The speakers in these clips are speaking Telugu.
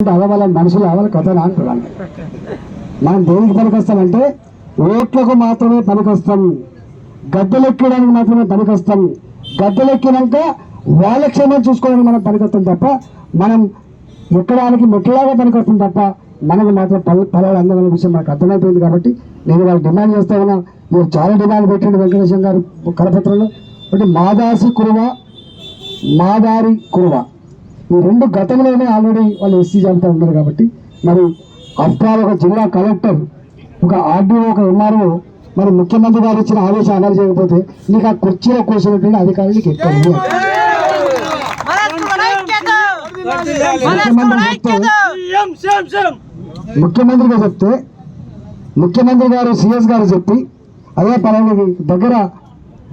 అంటే మనుషులు అవల కథ అంటున్నాను. మనం దేనికి పనికొస్తామంటే ఓట్లకు మాత్రమే పనికొస్తాం. గద్దెలెక్కడానికి మాత్రమే పనికొస్తాం. గద్దెలెక్కినాక వాళ్ళ క్షేమం చూసుకోవడానికి మనం పనికొస్తాం తప్ప మనం ఎక్కడానికి మెట్లలాగా పనికొస్తాం తప్ప మనకు మాత్రం పల ఫలాలు అందమైన విషయం మనకు అర్థమైపోయింది కాబట్టి నేను వాళ్ళు డిమాండ్ చేస్తా ఉన్నా. మీరు చాలా డిమాండ్ పెట్టండి వెంకటేశం గారు కరపత్రంలో. ఒకటి మాదాసి కురువ మాదారి కురువ. ఈ రెండు గతంలోనే ఆల్రెడీ వాళ్ళు ఎస్సీ జాబితా ఉన్నారు కాబట్టి. మరి అఫ్టాల్ ఒక జిల్లా కలెక్టర్ ఒక ఆర్డీఓ ఒక ఎంఆర్ఓ మరి ముఖ్యమంత్రి గారు ఇచ్చిన ఆదేశం అమలు చేయకపోతే నీకు ఆ కుర్చీలో కూర్చున్నటువంటి అధికారులు నీకు ఎక్కువ ముఖ్యమంత్రిగా చెప్తే ముఖ్యమంత్రి గారు సిఎస్ గారు చెప్పి అదే పలానా దగ్గర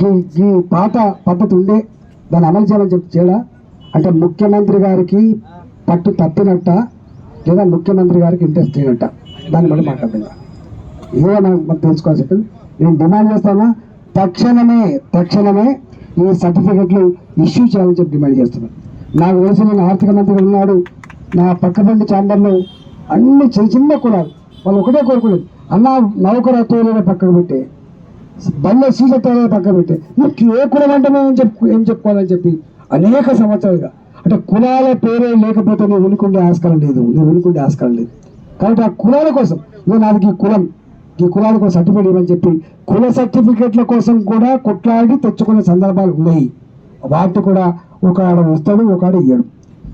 ఈ ఈ పాత పద్ధతి ఉండే దాన్ని అమలు చేయాలని చెప్పి చేయడా? అంటే ముఖ్యమంత్రి గారికి పట్టు తప్పినట్ట లేదా ముఖ్యమంత్రి గారికి ఇంట్రెస్ట్ లేనట్ట. దాన్ని బట్టి మాట్లాడుతున్నా ఏదో మనం మనం నేను డిమాండ్ చేస్తానా? తక్షణమే తక్షణమే ఈ సర్టిఫికెట్లు ఇష్యూ చేయాలని చెప్పి డిమాండ్ చేస్తున్నాను నాకు తెలిసి నేను ఆర్థిక మంత్రి ఉన్నాడు. నా పక్కబండి ఛాంబర్లో అన్ని చిన్న చిన్న కులాలు. వాళ్ళు ఒకటే కోరుకునేది. అన్న నౌకరత్వం పక్కకు పెట్టే. బండ సీలతో పక్కకు పెట్టి. నువ్వు ఏ కులం అంటే మేము ఏం చెప్పు ఏం చెప్పుకోవాలని చెప్పి అనేక సంవత్సరాలుగా. అంటే కులాల పేరే లేకపోతే నీ ఉనికుండే ఆస్కారం లేదు. నీ ఉనికుండే ఆస్కారం లేదు. కాబట్టి ఆ కులాల కోసం ఇదో నాది ఈ కులం ఈ కులాలకు సర్టిఫికేట్ ఇవ్వని చెప్పి కుల సర్టిఫికేట్ల కోసం కూడా కొట్లాడి తెచ్చుకునే సందర్భాలు ఉన్నాయి. వాటి కూడా ఒక ఆడ వస్తాడు ఒక ఆడ ఇయ్యడు.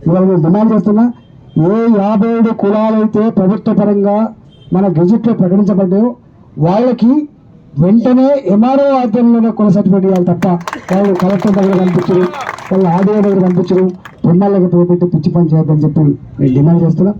ఇవాళ నేను డిమాండ్ చేస్తున్నా ఏ యాభై ఏడు కులాలైతే ప్రభుత్వ పరంగా మన గెజిట్లో ప్రకటించబడ్డాయో వాళ్ళకి వెంటనే ఎంఆర్ఓ ఆధ్వర్యంలోనే కుల సర్టిఫికేట్ ఇవ్వాలి తప్ప వాళ్ళు కలెక్టర్ దగ్గర పంపించరు వాళ్ళు ఆడియో దగ్గర పంపించరు పొన్నాళ్ళకి పోపెట్టి పిచ్చి పని చేయొద్దని చెప్పి నేను డిమాండ్ చేస్తున్నా.